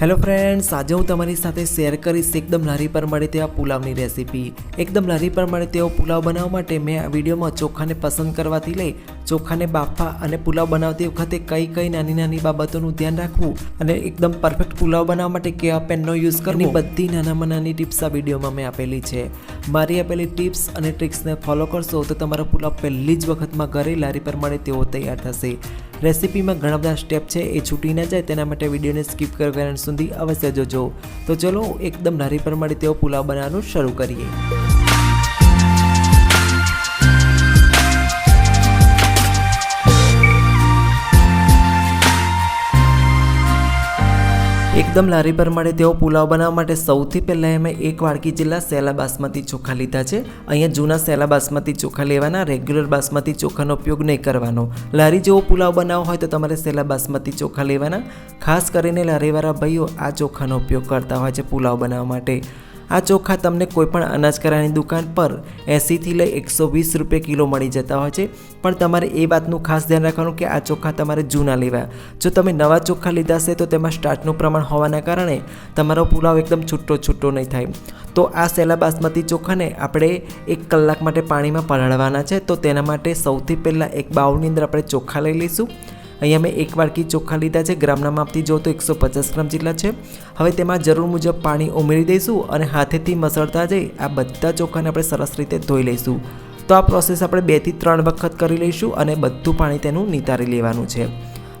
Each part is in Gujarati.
હેલો ફ્રેન્ડ્સ આજે હું તમારી સાથે શેર કરીશ એકદમ લારી પર મળે તેવા પુલાવની રેસીપી એકદમ લારી પર મળે તેવો પુલાવ બનાવવા માટે મેં આ વિડીયોમાં ચોખાને પસંદ કરવાથી લઈ ચોખાને બાફા અને પુલાવ બનાવતી વખતે કઈ કઈ નાની નાની બાબતોનું ધ્યાન રાખવું અને એકદમ પરફેક્ટ પુલાવ બનાવવા માટે કેવા પેનનો યુઝ કરવો બધી નાનામાં નાની ટિપ્સ આ વિડીયોમાં મેં આપેલી છે. મારી આપેલી ટિપ્સ અને ટ્રિક્સને ફોલો કરશો તો તમારો પુલાવ પહેલી જ વખતમાં ઘરે લારી પર મળે તેવો તૈયાર થશે. રેસિપીમાં ઘણા બધા સ્ટેપ છે, એ છૂટી ના જાય, તેના માટે વિડીયોને સ્કીપ કરવાના સુધી અવશ્ય જોજો. તો ચલો, એકદમ નારી પર મળે તેવો પુલાવ બનાવવાનું શરૂ કરીએ. એકદમ લારી પર મળે તેવો પુલાવ બનાવવા માટે સૌથી પહેલાં મેં એક વાડકી જેટલા સેલા બાસમતી ચોખા લીધા છે. અહીંયા જૂના સેલા બાસમતી ચોખા લેવાના, રેગ્યુલર બાસમતી ચોખાનો ઉપયોગ નહીં કરવાનો. લારી જેવો પુલાવ બનાવવો હોય તો તમારે સેલા બાસમતી ચોખા લેવાના. ખાસ કરીને લારીવાળા ભાઈઓ આ ચોખાનો ઉપયોગ કરતા હોય છે પુલાવ બનાવવા માટે. આ ચોખા તમને કોઈપણ અનાજ કરાની દુકાન પર એંસીથી લઈ એકસો વીસ રૂપિયા કિલો મળી જતા હોય છે. પણ તમારે એ વાતનું ખાસ ધ્યાન રાખવાનું કે આ ચોખા તમારે જૂના લેવા. જો તમે નવા ચોખા લીધા છે, તો તેમાં સ્ટાર્ચનું પ્રમાણ હોવાના કારણે તમારો પુલાવ એકદમ છૂટો છૂટો નહીં થાય. તો આ સેલા બાસમતી ચોખાને આપણે એક કલાક માટે પાણીમાં પલાળવાના છે. તો તેના માટે સૌથી પહેલાં એક બાઉલની અંદર આપણે ચોખા લઈ લઈશું. અહીંયા મેં એક વાડકી ચોખા લીધા છે. ગ્રામના માપથી જો તો એકસો પચાસ ગ્રામ જેટલા છે. હવે તેમાં જરૂર મુજબ પાણી ઉમેરી દઈશું અને હાથેથી મસળતા જઈ આ બધા ચોખાને આપણે સરસ રીતે ધોઈ લઈશું. તો આ પ્રોસેસ આપણે બેથી ત્રણ વખત કરી લઈશું અને બધું પાણી તેનું નિતારી લેવાનું છે.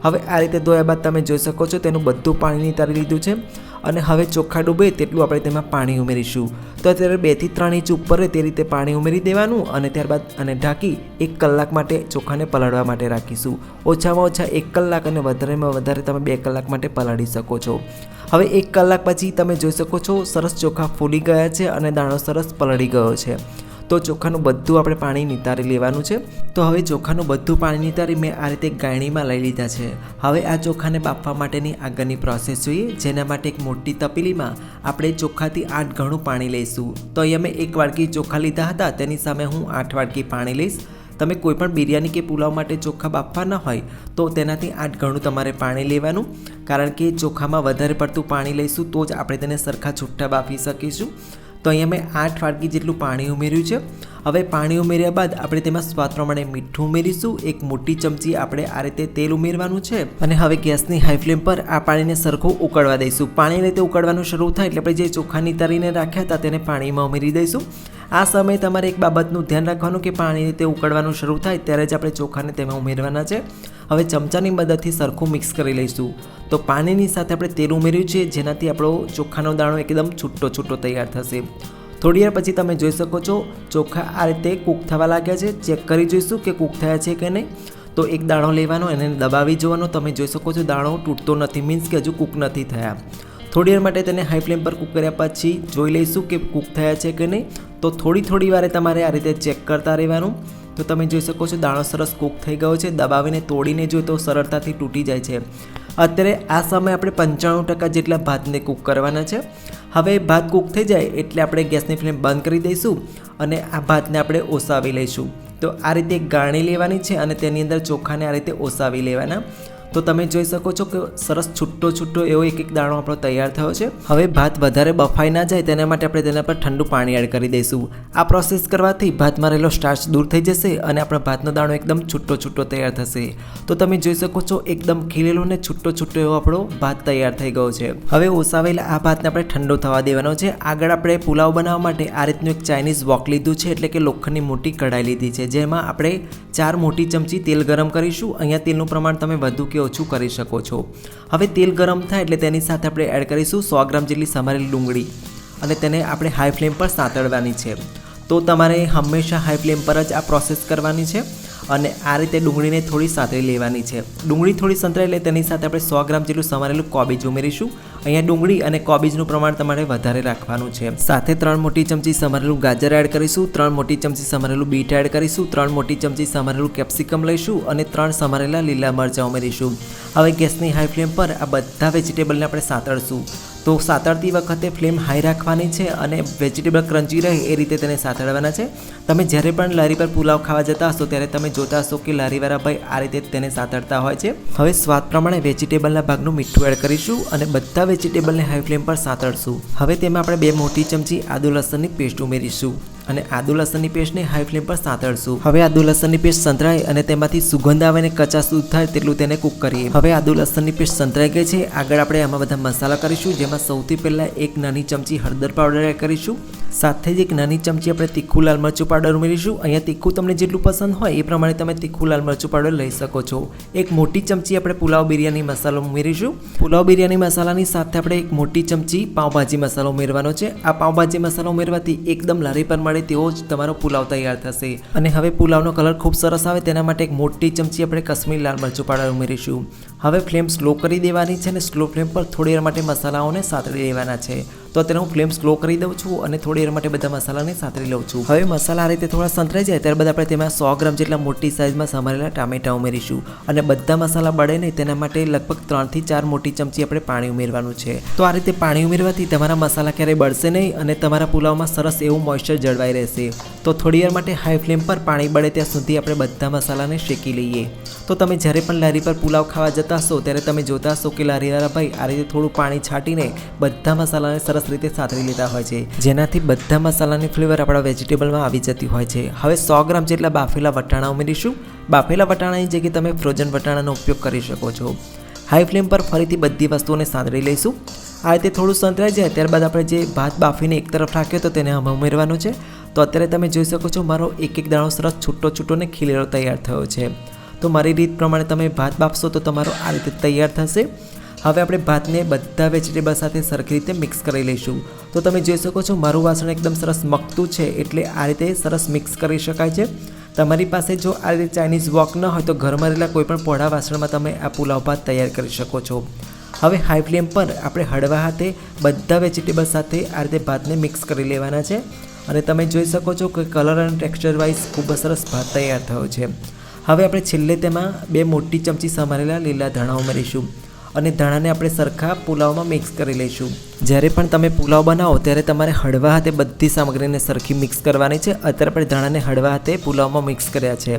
હવે આ રીતે ધોયા બાદ તમે જોઈ શકો છો તેનું બધું પાણી નિતારી લીધું છે. અને હવે ચોખ્ખા ડૂબે તેટલું આપણે તેમાં પાણી ઉમેરીશું. તો અત્યારે બેથી ત્રણ ઇંચ ઉપર તે રીતે પાણી ઉમેરી દેવાનું અને ત્યારબાદ અને ઢાંકી એક કલાક માટે ચોખાને પલાળવા માટે રાખીશું. ઓછામાં ઓછા એક કલાક અને વધારેમાં વધારે તમે બે કલાક માટે પલાળી શકો છો. હવે એક કલાક પછી તમે જોઈ શકો છો સરસ ચોખા ફૂલી ગયા છે અને દાણો સરસ પલળી ગયો છે. તો ચોખાનું બધું આપણે પાણી નિતારી લેવાનું છે. તો હવે ચોખાનું બધું પાણી નિતારી મેં આ રીતે ગાયણીમાં લઈ લીધા છે. હવે આ ચોખાને બાફવા માટેની આગળની પ્રોસેસ જોઈએ, જેના માટે એક મોટી તપેલીમાં આપણે ચોખાથી આઠ ગણું પાણી લઈશું. તો અહીંયા મેં એક વાડકી ચોખા લીધા હતા, તેની સામે હું આઠ વાડકી પાણી લઈશ. તમે કોઈપણ બિરયાની કે પુલાવ માટે ચોખા બાફવાના હોય, તો તેનાથી આઠ ગણું તમારે પાણી લેવાનું. કારણ કે ચોખામાં વધારે પડતું પાણી લઈશું, તો જ આપણે તેને સરખા છૂટા બાફી શકીશું. તો અહીંયા મેં આઠ વાટકી જેટલું પાણી ઉમેર્યું છે. હવે પાણી ઉમેર્યા બાદ આપણે તેમાં સ્વાદ પ્રમાણે મીઠું ઉમેરીશું. એક મોટી ચમચી આપણે આ રીતે તેલ ઉમેરવાનું છે. અને હવે ગેસની હાઈ ફ્લેમ પર આ પાણીને સરખું ઉકળવા દઈશું. પાણી રીતે ઉકળવાનું શરૂ થાય એટલે આપણે જે ચોખાની તરીને રાખ્યા હતા તેને પાણીમાં ઉમેરી દઈશું. આ સમયે તમારે એક બાબતનું ધ્યાન રાખવાનું કે પાણી રીતે ઉકળવાનું શરૂ થાય ત્યારે જ આપણે ચોખાને તેમાં ઉમેરવાના છે. હવે ચમચાની મદદથી સરખું મિક્સ કરી લઈશું. તો પાણીની સાથે આપણે તેલ ઉમેર્યું છે, જેનાથી આપણો ચોખાનો દાણો એકદમ છૂટો છૂટો તૈયાર થશે. થોડી વાર પછી તમે જોઈ શકો છો, ચોખા આ રીતે કૂક થવા લાગ્યા છે. ચેક કરી જોઈશું કે કૂક થયા છે કે નહીં. તો એક દાણો લેવાનો, એને દબાવી જોવાનો. તમે જોઈ શકો છો, દાણો તૂટતો નથી, મીન્સ કે હજુ કૂક નથી થયા. થોડી વાર માટે તેને હાઈ ફ્લેમ પર કૂક કર્યા પછી જોઈ લઈશું કે કૂક થયા છે કે નહીં. તો થોડી થોડી વારે તમારે આ રીતે ચેક કરતા રહેવાનું. તો તમે જોઈ શકો છો દાણો સરસ કૂક થઈ ગયો છે. દબાવીને તોડીને જોઈએ તો સરળતાથી તૂટી જાય છે. અત્યારે આ સમયે આપણે પંચાણું ટકા જેટલા ભાતને કૂક કરવાના છે. હવે ભાત કૂક થઈ જાય એટલે આપણે ગેસની ફ્લેમ બંધ કરી દઈશું અને આ ભાતને આપણે ઓસાવી લઈશું. તો આ રીતે ગાણી લેવાની છે અને તેની અંદર ચોખાને આ રીતે ઓસાવી લેવાના. તો તમે જોઈ શકો છો કે સરસ છૂટો છૂટો એવો એક એક દાણો આપણો તૈયાર થયો છે. હવે ભાત વધારે બફાઈ ના જાય તેના માટે આપણે તેના પર ઠંડુ પાણી એડ કરી દઈશું. આ પ્રોસેસ કરવાથી ભાતમાં રહેલો સ્ટાર્ચ દૂર થઈ જશે અને આપણા ભાતનો દાણો એકદમ છૂટો છૂટો તૈયાર થશે. તો તમે જોઈ શકો છો એકદમ ખીલેલો ને છૂટો છૂટો એવો આપણો ભાત તૈયાર થઈ ગયો છે. હવે ઓસાવેલા આ ભાતને આપણે ઠંડો થવા દેવાનો છે. આગળ આપણે પુલાવ બનાવવા માટે આ રીતનું એક ચાઇનીઝ વોક લીધું છે એટલે કે લોખંડની મોટી કઢાઈ લીધી છે. જેમાં આપણે ચાર મોટી ચમચી તેલ ગરમ કરીશું. અહીંયા તેલનું પ્રમાણ તમે વધુ કે ઓછું કરી શકો છો. હવે તેલ ગરમ થાય એટલે તેની સાથે આપણે એડ કરીશું સો ગ્રામ જેટલી સમારેલી ડુંગળી અને તેને આપણે હાઈ ફ્લેમ પર સાંતળવાની છે. તો તમારે હંમેશા હાઈ ફ્લેમ પર જ આ પ્રોસેસ કરવાની છે. અને આ રીતે ડુંગળીને થોડી સાંતળી લેવાની છે. ડુંગળી થોડી સંતળાય એટલે તેની સાથે આપણે સો ગ્રામ જેટલું સમારેલું કોબીજ ઉમેરીશું. અહીંયા ડુંગળી અને કોબીજનું પ્રમાણ તમારે વધારે રાખવાનું છે. સાથે ત્રણ મોટી ચમચી સમારેલું ગાજર એડ કરીશું, ત્રણ મોટી ચમચી સમારેલું બીટ એડ કરીશું, ત્રણ મોટી ચમચી સમારેલું કેપ્સિકમ લઈશું અને ત્રણ સમારેલા લીલા મરચાં ઉમેરીશું. હવે ગેસની હાઈ ફ્લેમ પર આ બધા વેજીટેબલને આપણે સાંતળશું. તો સાતળતી વખતે ફ્લેમ હાઈ રાખવાની છે અને વેજીટેબલ ક્રંચી રહે એ રીતે તેને સાતળવાના છે. તમે જ્યારે પણ લારી પર પુલાવ ખાવા જતા હશો ત્યારે તમે જોતા હશો કે લારીવાળા ભાઈ આ રીતે તેને સાતળતા હોય છે. હવે સ્વાદ પ્રમાણે વેજીટેબલના ભાગનું મીઠું એડ કરીશું અને બધા વેજીટેબલને હાઈ ફ્લેમ પર સાતળશું. હવે તેમાં આપણે બે મોટી ચમચી આદુ લસણની પેસ્ટ ઉમેરીશું. અને આદુ લસણની પેસ્ટને હાઈ ફ્લેમ પર સાંતળશું. હવે આદુ લસણની પેસ્ટ સંતરાય અને તેમાંથી સુગંધ આવે અને કચાશ દૂધ થાય તેટલું તેને કૂક કરીએ. હવે આદુ લસણની પેસ્ટ સંતરાઈ ગઈ છે. આગળ આપણે આમાં બધા મસાલા કરીશું, જેમાં સૌથી પહેલાં એક નાની ચમચી હળદર પાવડર એડ કરીશું. સાથે જ એક નાની ચમચી આપણે તીખું લાલ મરચું પાવડર ઉમેરીશું. અહીંયા તીખું તમને જેટલું પસંદ હોય એ પ્રમાણે તમે તીખું લાલ મરચું પાવડર લઈ શકો છો. એક મોટી ચમચી આપણે પુલાવ બિરયાની મસાલો ઉમેરીશું. પુલાવ બિરયાની મસાલાની સાથે આપણે એક મોટી ચમચી પાઉંભાજી મસાલો ઉમેરવાનો છે. આ પાઉંભાજી મસાલો ઉમેરવાથી એકદમ લારી પર મળે તેવો જ તમારો પુલાવ તૈયાર થશે. અને હવે પુલાવનો કલર ખૂબ સરસ આવે તેના માટે એક મોટી ચમચી આપણે કશ્મીર લાલ મરચું પાવડર ઉમેરીશું. હવે ફ્લેમ સ્લો કરી દેવાની છે અને સ્લો ફ્લેમ પર થોડી વાર માટે મસાલાઓને સાતળી દેવાના છે. તો અત્યારે હું ફ્લેમ સ્લો કરી દઉં છું અને થોડી વાર માટે બધા મસાલાને સાતરી લઉં છું. હવે મસાલા આ રીતે થોડા સંતરાઈ જાય ત્યારબાદ આપણે તેમાં સો ગ્રામ જેટલા મોટી સાઇઝમાં સમારેલા ટામેટા ઉમેરીશું. અને બધા મસાલા બળે નહીં તેના માટે લગભગ ત્રણથી ચાર મોટી ચમચી આપણે પાણી ઉમેરવાનું છે. તો આ રીતે પાણી ઉમેરવાથી તમારા મસાલા ક્યારેય બળશે નહીં અને તમારા પુલાવમાં સરસ એવું મોઇશ્ચર જળવાઈ રહેશે. તો થોડી વાર માટે હાઈ ફ્લેમ પર પાણી બળે ત્યાં સુધી આપણે બધા મસાલાને શેકી લઈએ. તો તમે જ્યારે પણ લારી પર પુલાવ ખાવા જતા હશો ત્યારે તમે જોતા હશો કે લારીવાળા ભાઈ આ રીતે થોડું પાણી છાંટીને બધા મસાલાને સરસ રીતે સાતરી લેતા હોય છે. જેનાથી બધા મસાલાની ફ્લેવર આપણા વેજીટેબલમાં આવી જતી હોય છે. હવે સો ગ્રામ જેટલા બાફેલા વટાણા ઉમેરીશું. બાફેલા વટાણાની જગ્યાએ તમે ફ્રોઝન વટાણાનો ઉપયોગ કરી શકો છો. હાઈ ફ્લેમ પર ફરીથી બધી વસ્તુઓને સાંતળી લઈશું. આ રીતે થોડું સંતરાઈ જાય, ત્યારબાદ આપણે જે ભાત બાફીને એક તરફ રાખ્યો તો તેને આમાં ઉમેરવાનો છે. તો અત્યારે તમે જોઈ શકો છો, મારો એક એક દાણો સરસ છૂટો છૂટો ને ખીલેલો તૈયાર થયો છે. તો મારી રીત પ્રમાણે તમે ભાત બાફશો તો તમારો આ રીતે તૈયાર થશે. હવે આપણે ભાતને બધા વેજીટેબલ સાથે સરખી રીતે મિક્સ કરી લઈશું. તો તમે જોઈ શકો છો મારું વાસણ એકદમ સરસ મકતું છે એટલે આ રીતે સરસ મિક્સ કરી શકાય છે. તમારી પાસે જો આ રીતે ચાઇનીઝ વોક ન હોય તો ઘરમાં રહેલા કોઈ પણ પોળા વાસણમાં તમે આ પુલાવ ભાત તૈયાર કરી શકો છો. હવે હાઈ ફ્લેમ પર આપણે હળવા હાથે બધા વેજીટેબલ સાથે આ રીતે ભાતને મિક્સ કરી લેવાના છે. અને તમે જોઈ શકો છો કે કલર અને ટેક્સચર વાઇઝ ખૂબ સરસ ભાત તૈયાર થયો છે. હવે આપણે છેલ્લે તેમાં બે મોટી ચમચી સમારેલા લીલા ધાણા ઉમેરીશું અને ધાણાને આપણે સરખા પુલાવમાં મિક્સ કરી લઈશું. જ્યારે પણ તમે પુલાવ બનાવો, ત્યારે તમારે હળવા હાથે બધી સામગ્રીને સરખી મિક્સ કરવાની છે. અત્યારે આપણે ધાણાને હળવા હાથે પુલાવમાં મિક્સ કર્યા છે.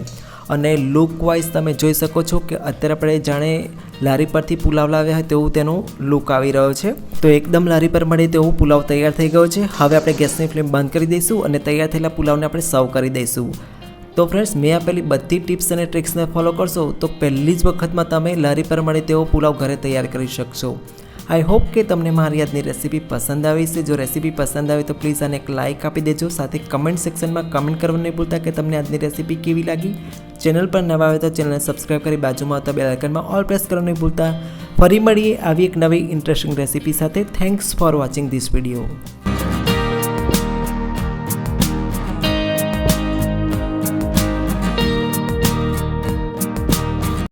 અને લુક વાઇઝ તમે જોઈ શકો છો કે અત્યારે આપણે જાણે લારી પરથી પુલાવ લાવ્યા હોય તેવું તેનું લુક આવી રહ્યો છે. તો એકદમ લારી પર મળે તેવું પુલાવ તૈયાર થઈ ગયો છે. હવે આપણે ગેસની ફ્લેમ બંધ કરી દઈશું અને તૈયાર થયેલા પુલાવને આપણે સર્વ કરી દઈશું. તો ફ્રેન્ડ્સ મેં આપેલી બધી ટિપ્સ અને ટ્રિક્સને ફોલો કરશો, તો પહેલી જ વખતમાં તમે લારી પર મળે તેવો પુલાવ ઘરે તૈયાર કરી શકશો. આઈ હોપ કે તમને મારી આજની રેસીપી પસંદ આવી છે. જો રેસીપી પસંદ આવે તો પ્લીઝ આને એક લાઇક આપી દેજો, સાથે કમેન્ટ સેક્શનમાં કમેન્ટ કરવાનું નહીં ભૂલતા કે તમને આજની રેસીપી કેવી લાગી. ચેનલ પર નવા આવે તો ચેનલને સબસ્ક્રાઇબ કરી બાજુમાં આવતા બે ઓલ પ્રેસ કરવાનું નહીં ભૂલતા. ફરી મળીએ આવી એક નવી ઇન્ટરેસ્ટિંગ રેસીપી સાથે. Thanks for watching this video